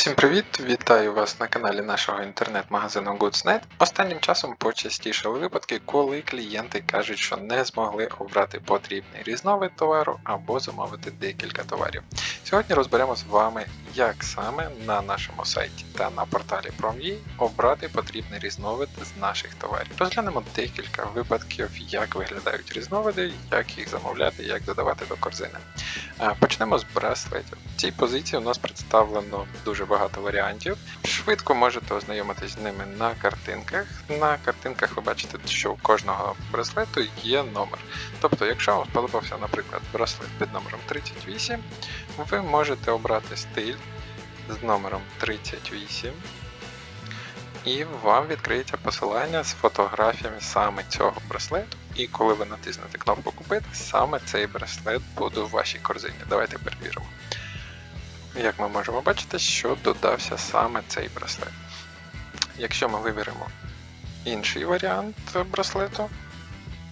Всім привіт! Вітаю вас на каналі нашого інтернет-магазину Goodsnet. Останнім часом почастішали випадки, коли клієнти кажуть, що не змогли обрати потрібний різновид товару або замовити декілька товарів. Сьогодні розберемо з вами, як саме на нашому сайті та на порталі Prom.ua обрати потрібний різновид з наших товарів. Розглянемо декілька випадків, як виглядають різновиди, як їх замовляти, як додавати до корзини. Е, Почнемо з браслетів. В цій позиції у нас представлено дуже багато варіантів. Швидко можете ознайомитись з ними на картинках. На картинках ви бачите, що у кожного браслету є номер. Тобто, якщо вам сподобався, наприклад, браслет під номером 38, ви можете обрати стиль з номером 38. І вам відкриється посилання з фотографіями саме цього браслету. І коли ви натиснете кнопку Купити, саме цей браслет буде у вашій корзині. Давайте перевіримо. Як ми можемо бачити, що додався саме цей браслет. Якщо ми виберемо інший варіант браслету,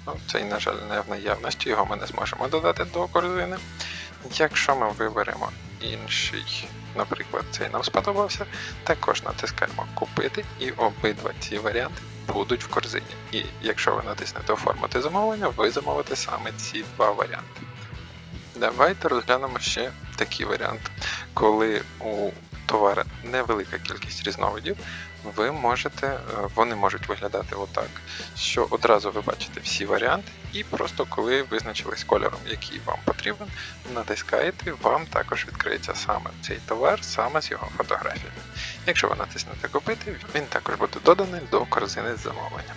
ну, цей, на жаль, не в наявності, його ми не зможемо додати до корзини. Якщо ми виберемо інший, наприклад, цей нам сподобався, також натискаємо Купити і обидва ці варіанти будуть в корзині. І якщо ви натиснете Оформити замовлення, ви замовите саме ці два варіанти. Давайте розглянемо ще такий варіант. Коли у товара невелика кількість різновидів, ви можете, е, вони можуть виглядати отак, що одразу ви бачите всі варіанти, і просто коли визначились кольором, який вам потрібен, натискаєте, вам також відкриється саме цей товар, саме з його фотографіями. Якщо ви натиснете Купити, він також буде доданий до корзини з замовленням.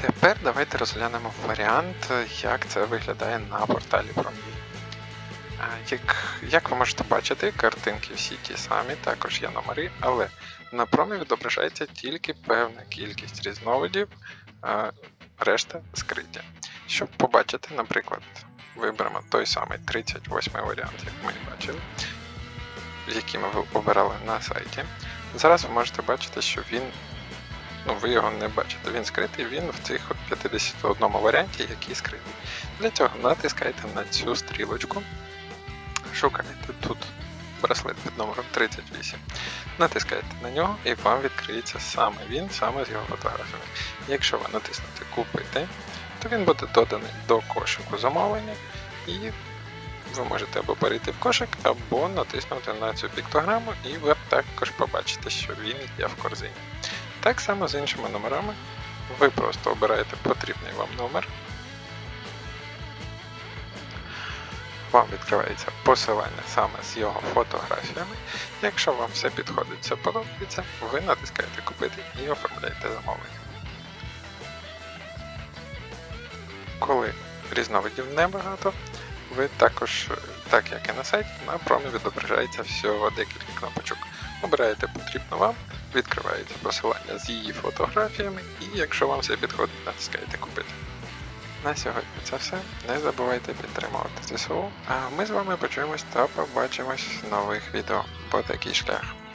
Тепер давайте розглянемо варіант, як це виглядає на порталі Prom.ua. Як, як ви можете бачити, картинки всі ті самі, також є номери, але на промі відображається тільки певна кількість різновидів, а решта скриті. Щоб побачити, наприклад, виберемо той самий 38 варіант, як ми бачили, який ми обирали на сайті. Зараз ви можете бачити, що він ну ви його не бачите. Він скритий, він в цих 51 варіанті, який скритий. Для цього натискайте на цю стрілочку, шукаєте тут браслет під номером 38, натискаєте на нього і вам відкриється саме він, саме з його фотографіями. Якщо ви натиснете Купити, то він буде доданий до кошику замовлення і ви можете або перейти в кошик, або натиснути на цю піктограму, і ви також побачите, що він є в корзині. Так само з іншими номерами. Ви просто обираєте потрібний вам номер. Вам відкривається посилання саме з його фотографіями. Якщо вам все підходить, все подобається, ви натискаєте Купити і оформляєте замовлення. Коли різновидів небагато, ви також, так як і на сайті, на промі відображається всього декілька кнопочок. Обираєте потрібно вам, відкривається посилання з її фотографіями, і якщо вам все підходить, натискаєте купити. На сьогодні це все. Не забувайте підтримувати ЗСУ. А ми з вами почуємось та побачимось в нових відео по такий шлях.